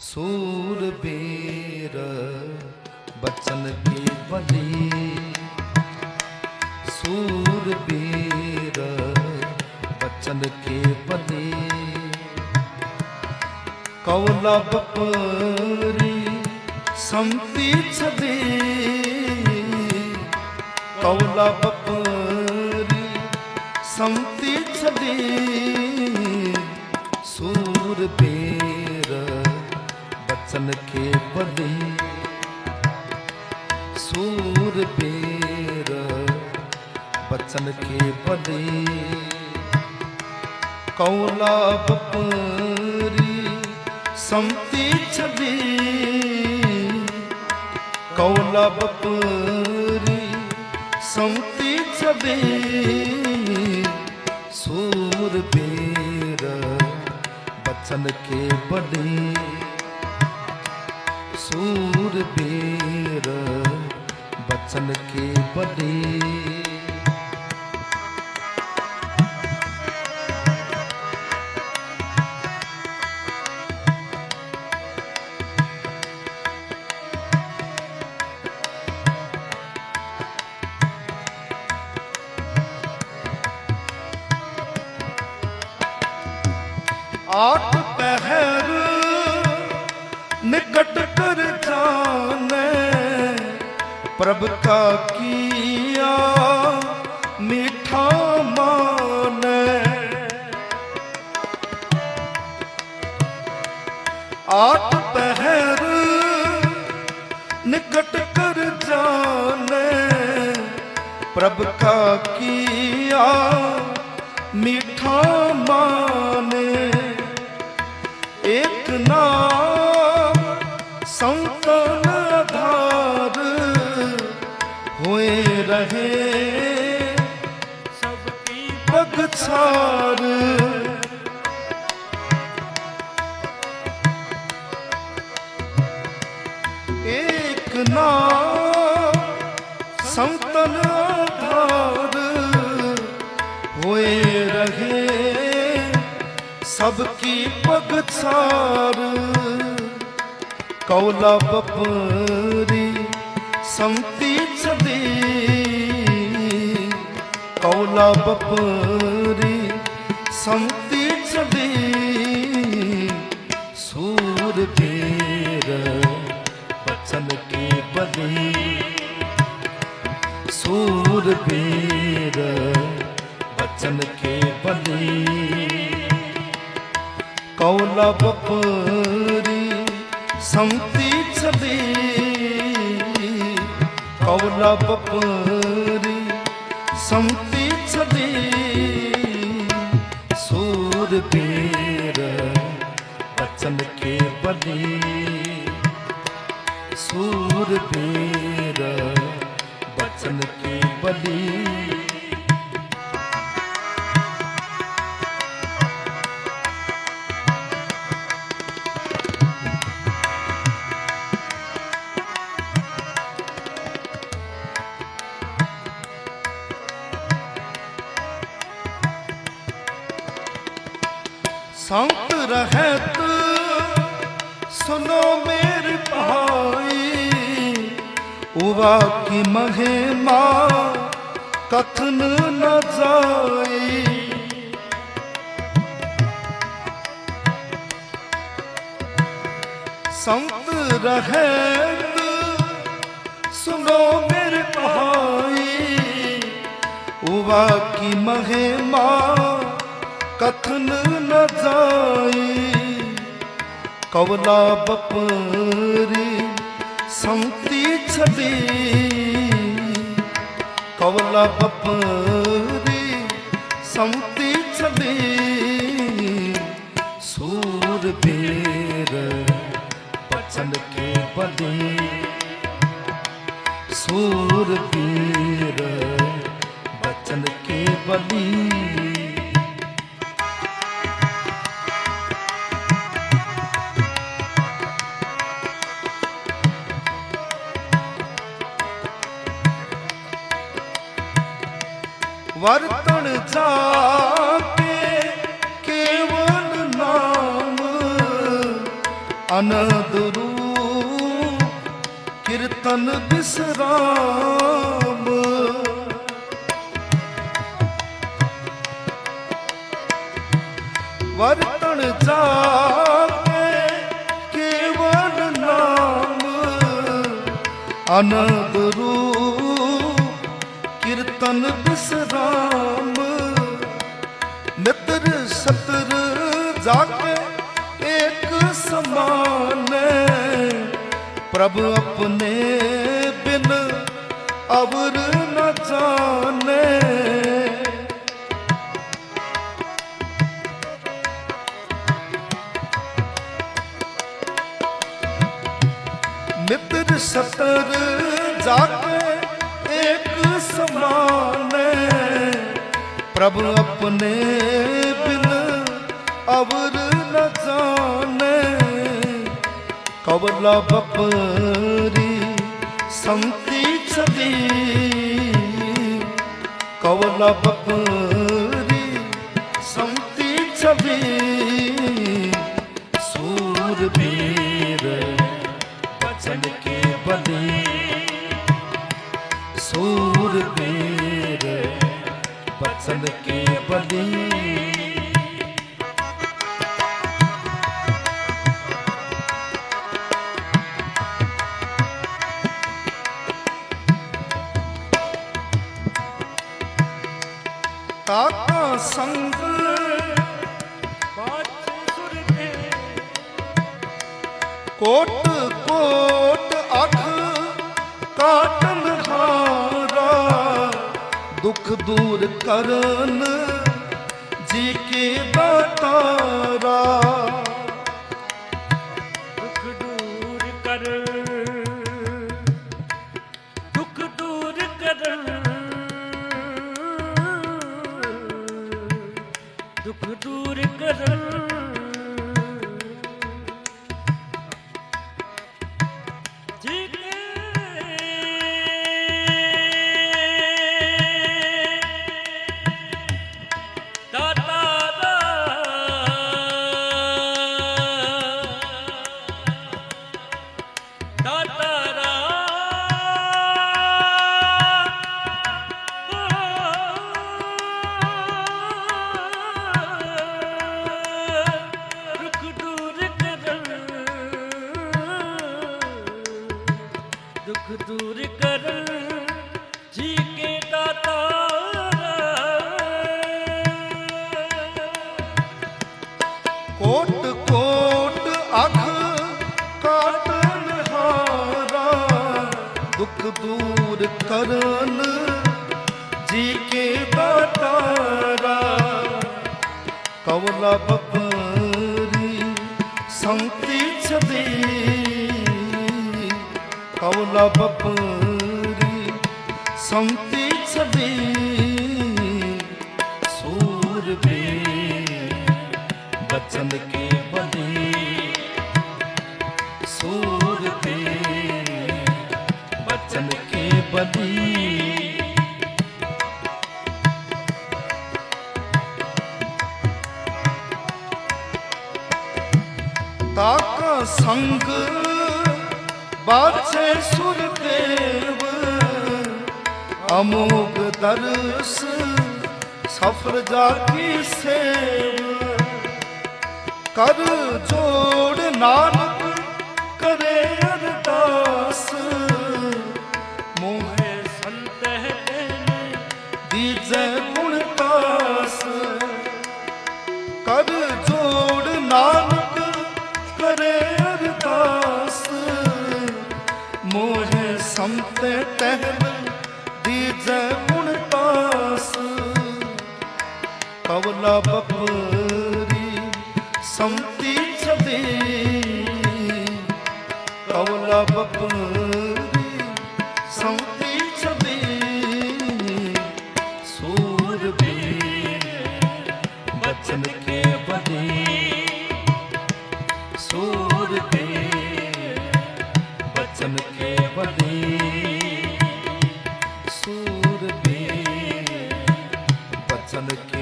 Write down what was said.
ਸੂਰਬੀਰ ਬਚਨ ਕੀ ਬਲੀ ਸੂਰਬੀਰ ਬਚਨ ਕੀ ਬਲੀ ਕੌਲਾ ਬਪਰੀ ਸੰਤੀ ਛਦੀ ਕੌਲਾ ਬਪਰੀ ਸੰਤੀ ਛਦੀ ਸੂਰਬੀਰ ਬਚਨ ਕੇ ਬਲੀ ਸੂਰਬੀਰ ਬਚਨ ਕੇ ਬਲੀ ਕੌਲਾ ਬਪਰੀ ਸੰਤੀ ਛਦੀ ਕੌਲਾ ਬਪਰੀ ਸੰਤੀ ਛਦੀ ਸੂਰਬੀਰ ਬਚਨ ਕੇ ਬੜੀ ਸੂਰਬੀਰ ਬਚਨ ਕੇ ਬੜੀ ਪ੍ਰਭ ਕਾ ਕੀਆ ਮਿਠਾ ਮਾਨੇ। ਆਠ ਪਹਿਰ ਨਿਕਟ ਕਰ ਜਾਣੇ। ਪ੍ਰਭ ਕਾ ਕੀਆ ਮਿਠਾ ਮਾਨੇ। ਬਗਛਾਰ ਇੱਕ ਨਾਮ ਸੰਤਨ ਆਧਾਰ ਹੋਏ ਰਹੇ ਸਭ ਕੀ ਬਗਛਾਰ ਕੌਲਾ ਬਪਰੀ ਸੰਤੀ ਛਦੀ ਕੌਲਾ ਬਪਰੀ ਸੰਤੀ ਛਦੀ ਸੂਰ ਪੀਰ ਬਚਨ ਕੀ ਬਲੀ ਸੂਰ ਪੀਰ ਬਚਨ ਕੀ ਬਲੀ ਕੌਲਾ ਬਪਰੀ ਸੰਤੀ ਛਦੀ ਕੌਲਾ ਬਪਰੀ ਸੂਰ ਪੀਰ ਉਵਾ ਕੀ ਮਹਿਮਾ, ਕਥਨ ਨ ਜਾਈ। ਸੰਤ ਰਹਿਤ ਸੁਨੋ ਮੇਰ ਭਾਈ ਉਵਾ ਕੀ ਮਹਿਮਾ, ਕਥਨ ਨ ਜਾਈ। ਕਵਲਾ ਬਪਰੀ ਸੰਤੀ ਕਵਲਾ ਬਪਰੀ ਸੰਤੀ ਛਦੀ ਸੂਰ ਬੀਰ ਬਚਨ ਕੇ ਬਲੀ। ਸੂਰ ਬੀਰ ਬਚਨ ਕੇ ਬਦੀ ਵਰਤਣ ਜਾ ਕੇਵਲ ਨਾਮ ਅਨੰਦ ਰੂਪ ਕੀਰਤਨ ਬਿਸਰਾਮ। ਵਰਤਣ ਜਾਗੇ ਕੇਵਲ ਨਾਮ ਅਨੰਦ ਰੂਪ ਕੀਰਤਨ ਬਿਸਰਾਮ। ਮਿੱਤਰ ਸਤਰ ਜਾਗੇ ਇੱਕ ਸਮਾਨ। ਪ੍ਰਭ ਆਪਣੇ ਬਿਨ ਅਵਰ ਨ ਜਾਣੇ। ਮਿੱਤਰ ਸਤਰ ਜਾਕੇ ਪ੍ਰਭ ਆਪਣੇ ਬਿਨ ਅਵਰ ਨ ਜਾਣੇ। ਕਵਲਾ ਬਪਰੀ ਸੰਤੀ ਛਦੀ ਕਵਲਾ ਬਪਰੀ ਸੰਤੀ ਛਵੀ ਤਾਕਾ ਸੰਗ ਬਾਚ ਸੁਰ ਕੋਟ ਕੋਟ ਅੱਖ ਕਾਟਨ ਹਾਰਾ। ਦੁੱਖ ਦੂਰ ਕਰਨ ਜੀ ਕੇ ਦਾਤਾਰਾ ਕੋਟ ਕੋਟ ਅੱਖ ਕਾਟਨ ਹਾਰਾ ਦੁੱਖ ਦੂਰ ਕਰਨ ਜੀ ਕੇ ਬਟਾਰਾ। ਕਵਲਾ ਬਪਰੀ ਸੰਤੀ ਛਦੀ ਕਵਲਾ ਬਪਰੀ ਸੰਤੀ ਛਦੀ ਬਚਨ ਕੇ ਬਲੀ ਸੂਰਬੀ ਬਚਨ ਕੇ ਬਲੀ ਤਾਕਾ ਸੰਗ ਬਾਛੇ ਸੁਰਦੇਵ ਅਮੋਗ ਦਰਸ ਸਫਰ ਜਾ ਕੀ ਸੇਵ। ਕਰ ਜੋੜ ਨਾਨਕ, ਕਰੇ ਅਰਦਾਸ। ਮੋਹ ਹੈ ਸੰਤ ਹੈ ਤੈਨੇ ਦੀਜੈ ਗੁਣ ਤਾਸ ਕਰ ਜੋੜ ਨਾਨਕ, ਕਰੇ ਅਰਦਾਸ। ਮੋਹ ਸੰਤ ਟਹਿਲ ਦੀਜੈ ਗੁਣ ਤਾਸ ਕਵਲਾ ਬਪਰੀ ਸੰਤੀ ਛਦੀ ਕਵਲਾ ਬਪਰੀ ਸੰਤੀ ਛਦੀ ਸੂਰਬੀ ਬਚਨ ਕੇ ਬਲੀ ਸੂਰਬੀ ਬਚਨ ਕੇ ਬਲੀ ਸੂਰਬੀ ਬਚਨ ਬਚਨ ਕੇ